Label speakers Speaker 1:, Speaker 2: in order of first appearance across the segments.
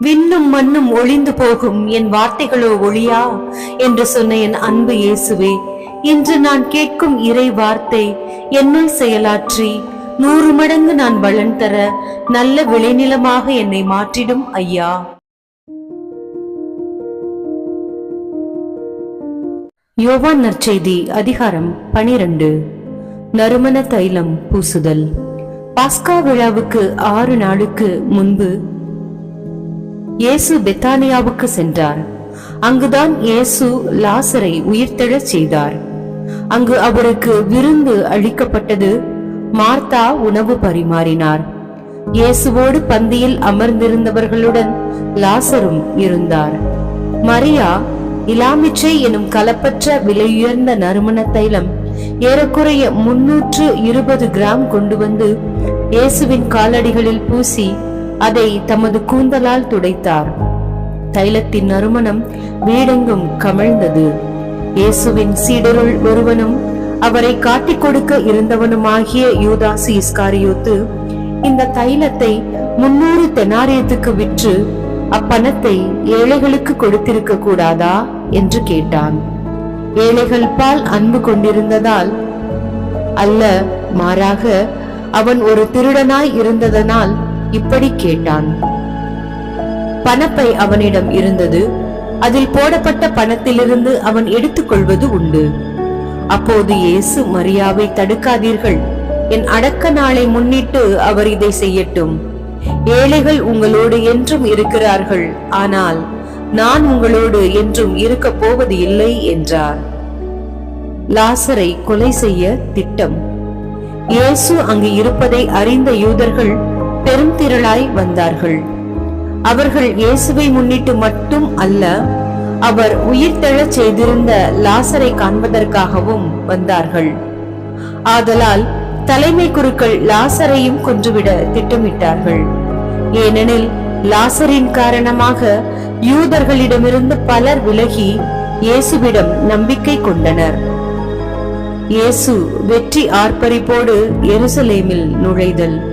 Speaker 1: விண்ணும் மண்ணும் ஒளிந்து போகும் என் வார்த்தைகளோ ஒளியா? என்று சொன்ன என் அன்பு இயேசுவே இன்று நான் கேட்கும் இறை வார்த்தை என்னுள் செயலாற்றி நூறு மடங்கு நான் பலன் தர நல்ல விளைநிலமாக என்னை மாற்றிடும் ஐயா. யோவான் நற்செய்தி அதிகாரம் பனிரெண்டு. நறுமண தைலம் பூசுதல். பாஸ்கா விழாவுக்கு ஆறு நாளுக்கு முன்பு இயேசு பெத்தானியாவுக்கு சென்றார். அங்குதான் இயேசு லாசரை உயிர்த்தெழச் செய்தார். அங்கு அவருக்கு விருந்து அளிக்கப்பட்டது. மார்த்தா உணவு பரிமாறினார். இயேசுவோடு பந்தியில் அமர்ந்திருந்தவர்களுடன் லாசரும் இருந்தார். மரியா இலாமிச்சை எனும் கலப்பற்ற விலையுயர்ந்த நறுமண தைலம் ஏறக்குறைய முன்னூற்று இருபது கிராம் கொண்டு வந்து இயேசுவின் காலடிகளில் பூசி அதை தமது கூந்தலால் துடைத்தார். தைலத்தின் நறுமணம் வீடெங்கும் கமழ்ந்தது. இயேசுவின் சீடருள் ஒருவனும் அவரை காட்டிக் கொடுக்க இருந்தவனுமாகிய யூதாசி இஸ்காரியோத்து இந்த தைலத்தை முன்னூறு தெனாரியத்துக்கு விற்று அப்பணத்தை ஏழைகளுக்கு கொடுத்திருக்க கூடாதா? என்று கேட்டான். ஏழைகள் பால் அன்பு கொண்டிருந்ததால் அல்ல மாறாக அவன் ஒரு திருடனாய் இருந்ததனால் இப்படி கேட்டான். பணப்பை அவனிடம் இருந்தது. அதில் போடப்பட்ட பணத்திலிருந்து அவன் எடுத்துக்கொள்வது உண்டு. அப்போது இயேசு மரியாவை தடுக்காதீர்கள். என் அடக்க நாளை முன்னிட்டு அவர் இதை செய்யட்டும். ஏழைகள் உங்களோடு என்றும் இருக்கிறார்கள். ஆனால் நான் உங்களோடு என்றும் இருக்க போவது இல்லை என்றார். லாசரை கொலை செய்ய திட்டம். இயேசு அங்கு இருப்பதை அறிந்த யூதர்கள் பெரும் திரளாய் வந்தார்கள். அவர்கள் இயேசுவை முன்னிட்டு மட்டும் அல்ல அவர் உயிர்த்தெழச் செய்திருந்த லாசரை காண்பதற்காகவும் வந்தார்கள். ஆதலால் தலைமை குருக்கள் லாசரையும் கொன்றுவிட திட்டமிட்டார்கள். ஏனெனில் லாசரின் காரணமாக யூதர்களிடமிருந்து பலர் விலகி இயேசுவிடம் நம்பிக்கை கொண்டனர். இயேசு வெற்றி ஆர்ப்பரிப்போடு எருசலேமில் நுழைதல்.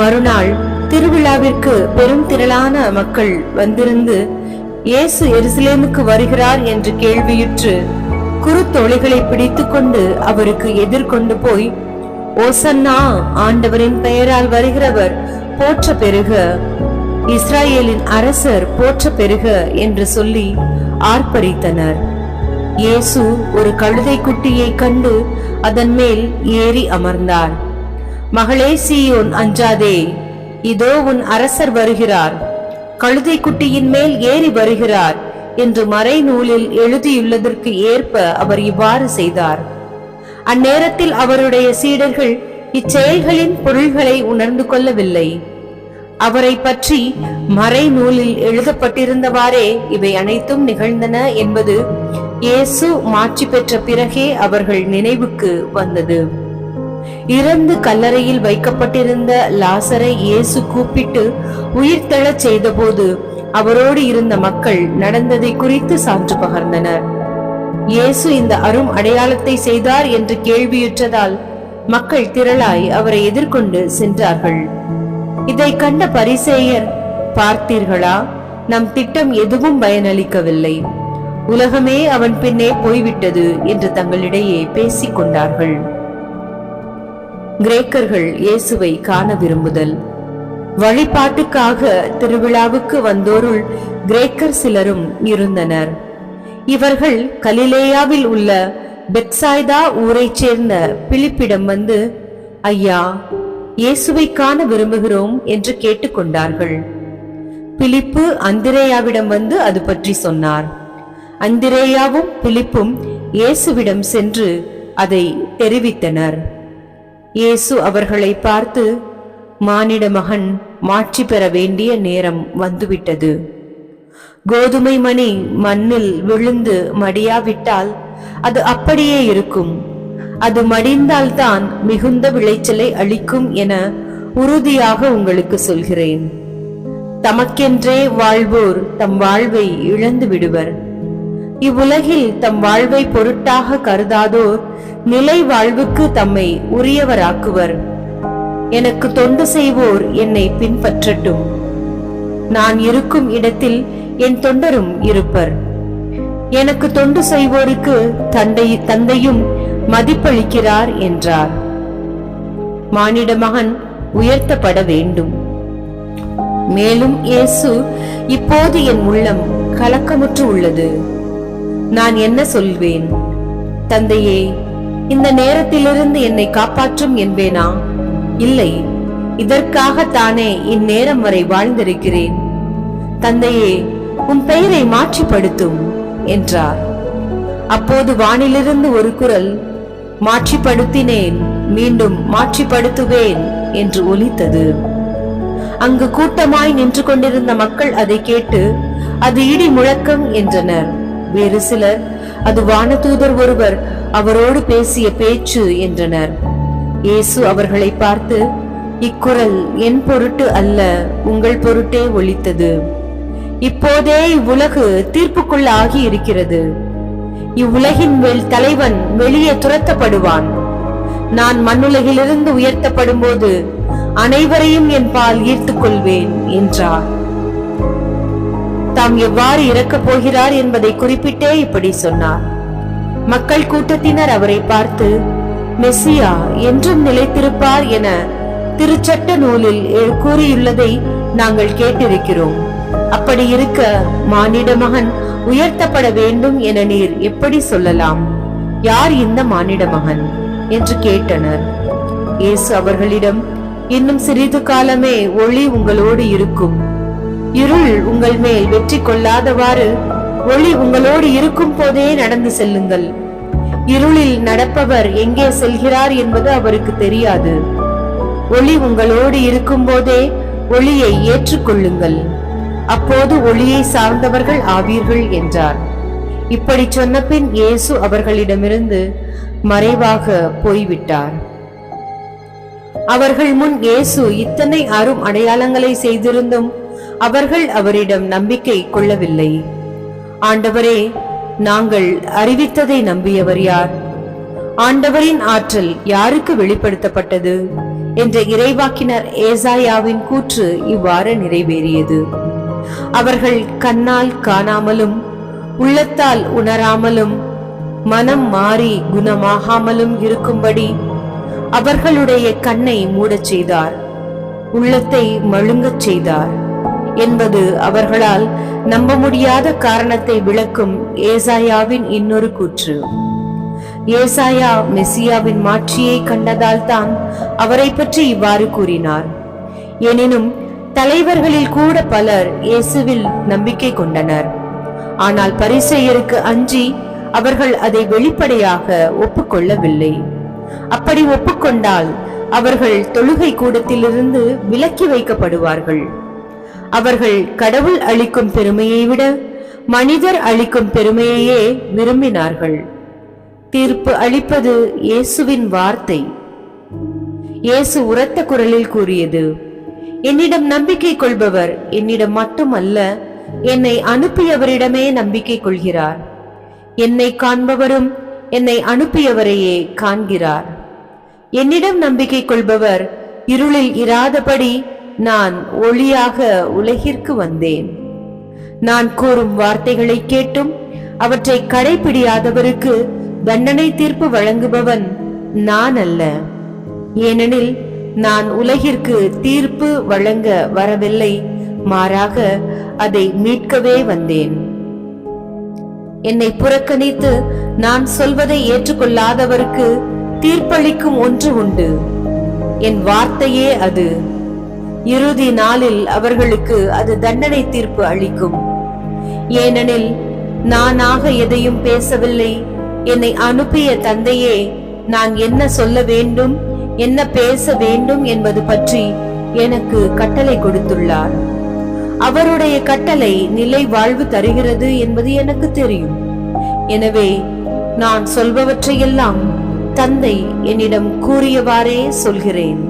Speaker 1: மறுநாள் திருவிழாவிற்கு பெரும் திரளான மக்கள் வந்திருந்து இயேசு எருசலேமுக்கு வருகிறார் என்று கேள்வியுற்று குருத்தோழிகளை பிடித்துக்கொண்டு அவருக்கு எதிர்கொண்டு போய் ஓசன்னா ஆண்டவரின் பெயரால் வருகிறவர் போற்ற பெருக. இஸ்ராயேலின் அரசர் போற்ற பெருக என்று சொல்லி ஆர்ப்பரித்தனர். இயேசு ஒரு கழுதை குட்டியை கண்டு அதன் மேல் ஏறி அமர்ந்தார். மகளே சீயோன் அஞ்சாதே. இதோ உன் அரசர் வருகிறார். கழுதை குட்டியின் மேல் ஏறி வருகிறார் என்று மறைநூலில் எழுதியுள்ளதற்கு ஏற்ப அவர் இவ்வாறு செய்தார். அந்நேரத்தில் அவருடைய சீடர்கள் இச்செயல்களின் பொருள்களை உணர்ந்து கொள்ளவில்லை. அவரை பற்றி மறைநூலில் எழுதப்பட்டிருந்தவாறே இவை அனைத்தும் நிகழ்ந்தன என்பது இயேசு மாற்றி பெற்ற பிறகே அவர்கள் நினைவுக்கு வந்தது. இறந்து கல்லறையில் வைக்கப்பட்டிருந்த லாசரை இயேசு கூப்பிட்டு உயிர்த்தெழச் செய்தபோது அவரோடு இருந்த மக்கள் நடந்ததை குறித்து சான்று பகர்ந்தனர். இயேசு இந்த அரும் அடையாளத்தை செய்தார் என்று கேள்வியுற்றதால் மக்கள் திரளாய் அவரை எதிர்கொண்டு சென்றார்கள். இதை கண்ட பரிசேயர் பார்த்தீர்களா? நம் திட்டம் எதுவும் பயனளிக்கவில்லை. உலகமே அவன் பின்னே போய்விட்டது என்று தங்களிடையே பேசிக் கொண்டார்கள். கிரேக்கர்கள் இயேசுவை காண விரும்புதல். வழிபாட்டுக்காக திருவிழாவுக்கு வந்தோருள் கிரேக்கர் சிலரும் இருந்தனர். இவர்கள் கலிலேயாவில் உள்ள பெட்சாய்தா ஊரைச் சேர்ந்த பிலிப்பிடம் வந்து ஐயா இயேசுவை காண விரும்புகிறோம் என்று கேட்டுக்கொண்டார்கள். பிலிப்பு அந்திரேயாவிடம் வந்து அது பற்றி சொன்னார். அந்திரேயாவும் பிலிப்பும் இயேசுவிடம் சென்று அதை தெரிவித்தனர். இயேசு அவர்களை பார்த்து மானிட மகன் மாட்சி பெற வேண்டிய நேரம் வந்துவிட்டது. கோதுமை மணி மண்ணில் விழுந்து மடியாவிட்டால் அது அப்படியே இருக்கும். அது மடிந்தால்தான் மிகுந்த விளைச்சலை அளிக்கும் என உறுதியாக உங்களுக்கு சொல்கிறேன். தமக்கென்றே வாழ்வோர் தம் வாழ்வை இழந்து விடுவர். இவ்வுலகில் தம் வாழ்வை பொருட்டாக கருதாதோர் நிலை வாழ்வுக்கு தம்மை உரியவராக்குவர். எனக்கு தொண்டு செய்வோர் என்னை பின்பற்றட்டும். நான் இருக்கும் இடத்தில் என் தொண்டரும் இருப்பர். எனக்கு தொண்டு செய்வோருக்கு தந்தை தந்தையும் மதிப்பளிக்கிறார் என்றார். மானிட மகன் உயர்த்தப்பட வேண்டும். மேலும் இயேசு இப்போது என் உள்ளம் கலக்கமுற்று உள்ளது. நான் என்ன சொல்வேன்? தந்தையே இந்த நேரத்திலிருந்து என்னை காப்பாற்றும் என்பேனா? இல்லை இதற்காக தானே இந்நேரம் வரை வாழ்ந்திருக்கிறேன். தந்தையே உன் பெயரை மாற்றிப்படுத்தும் என்றார். அப்போது வானிலிருந்து ஒரு குரல் மாற்றிப்படுத்தினேன் மீண்டும் மாற்றிப்படுத்துவேன் என்று ஒலித்தது. அங்கு கூட்டமாய் நின்று கொண்டிருந்த மக்கள் அதை கேட்டு அது இடி முழக்கம் என்றனர். வேறு சிலர் அது வானதூதர் ஒருவர் அவரோடு பேசிய பேச்சு என்றனர். இயேசு அவர்களை பார்த்து இக்குரல் என் பொருட்டு அல்ல உங்கள் பொருட்டே ஒழித்தது. இப்போதே இவ்வுலகு தீர்ப்புக்குள்ள ஆகி இருக்கிறது இவ்வுலகின் மேல் தலைவன் வெளியே துரத்தப்படுவான். நான் மண்ணுலகிலிருந்து உயர்த்தப்படும் போது அனைவரையும் என் பால் ஈர்த்துக் கொள்வேன் என்றார். தாம் எவ்வாறு இறக்கப் போகிறார் என்பதை குறிப்பிட்டே இப்படி சொன்னார். மக்கள் கூட்டத்தினர் அவரை பார்த்து மெஸ்ஸியா என்றும் நிலைத்திருப்பார் என திருச்சட்ட நூலில் கூறியுள்ளதை நாங்கள் கேட்டிருக்கிறோம். அப்படி இருக்க மானிட மகன் உயர்த்தப்பட வேண்டும் என நீர் எப்படி சொல்லலாம்? யார் இந்த மானிட மகன்? என்று கேட்டனர். இயேசு அவர்களிடம் இன்னும் சிறிது காலமே ஒளி உங்களோடு இருக்கும். இருள் உங்கள் மேல் வெற்றி கொள்ளாதவாறு ஒளி உங்களோடு இருக்கும் போதே நடந்து செல்லுங்கள். இருளில் நடப்பவர் எங்கே செல்கிறார் என்பது அவருக்கு தெரியாது. ஒளி உங்களோடு இருக்கும் போதே ஒளியை ஏற்றுக்கொள்ளுங்கள். அப்போது ஒளியை சார்ந்தவர்கள் ஆவீர்கள் என்றார். இப்படி சொன்னபின் இயேசு அவர்களிடமிருந்து மறைவாக போய்விட்டார். அவர்கள் முன் இயேசு இத்தனை அரும் அடையாளங்களை செய்திருந்தும் அவர்கள் அவரிடம் நம்பிக்கை கொள்ளவில்லை. ஆண்டவரே நாங்கள் அறிவித்ததை நம்பியவர் யார்? ஆண்டவரின் ஆற்றல் யாருக்கு வெளிப்படுத்தப்பட்டது? என்ற இறைவாக்கினர் ஏசாயாவின் கூற்று இவ்வாறு நிறைவேறியது. அவர்கள் கண்ணால் காணாமலும் உள்ளத்தால் உணராமலும் மனம் மாறி குணமாகாமலும் இருக்கும்படி அவர்களுடைய கண்ணை மூடச் செய்தார். உள்ளத்தை மழுங்கச் செய்தார். என்பது அவர்களால் நம்ப முடியாத காரணத்தை விளக்கும் ஏசாயாவின் இன்னொரு கூற்று. ஏசாயா மெசியாவின் மாட்சியை கண்டதால் தான் அவரை பற்றி இவ்வாறு கூறினார். எனினும் தலைவர்களில் கூட பலர் இயேசுவில் நம்பிக்கை கொண்டனர். ஆனால் பரிசெயருக்கு அஞ்சி அவர்கள் அதை வெளிப்படையாக ஒப்புக்கொள்ளவில்லை. அப்படி ஒப்புக்கொண்டால் அவர்கள் தொழுகை கூடத்திலிருந்து விலக்கி வைக்கப்படுவார்கள். அவர்கள் கடவுள் அளிக்கும் பெருமையை விட மனிதர் அளிக்கும் பெருமையையே விரும்பினார்கள். தீர்ப்பு அளிப்பது இயேசுவின் வார்த்தை. இயேசு உரத்த குரலில் கூறியது என்னிடம் நம்பிக்கை கொள்பவர் என்னிடம் மட்டுமல்ல என்னை அனுப்பியவரிடமே நம்பிக்கை கொள்கிறார். என்னை காண்பவரும் என்னை அனுப்பியவரையே காண்கிறார். என்னிடம் நம்பிக்கை கொள்பவர் இருளில் இராதபடி நான் ஒளியாக உலகிற்கு வந்தேன். நான் கூறும் வார்த்தைகளை கேட்டும் அவற்றை கடைபிடியாதவருக்கு தண்டனை தீர்ப்பு வழங்குபவன் நான் அல்ல. ஏனெனில் நான் உலகிற்கு தீர்ப்பு வழங்க வரவில்லை மாறாக அதை மீட்கவே வந்தேன். என்னை புறக்கணித்து நான் சொல்வதை ஏற்றுக்கொள்ளாதவருக்கு தீர்ப்பளிக்கும் ஒன்று உண்டு. என் வார்த்தையே அது. இறுதி நாளில் அவர்களுக்கு அது தண்டனை தீர்ப்பு அளிக்கும். ஏனெனில் நானாக எதையும் பேசவில்லை. என்னை அனுப்பிய தந்தையே நான் என்ன சொல்ல வேண்டும் என்ன பேச வேண்டும் என்பது பற்றி எனக்கு கட்டளை கொடுத்துள்ளார். அவருடைய கட்டளை நிலை வாழ்வு தருகிறது என்பது எனக்கு தெரியும். எனவே நான் சொல்பவற்றையெல்லாம் தந்தை என்னிடம் கூறியவாறே சொல்கிறேன்.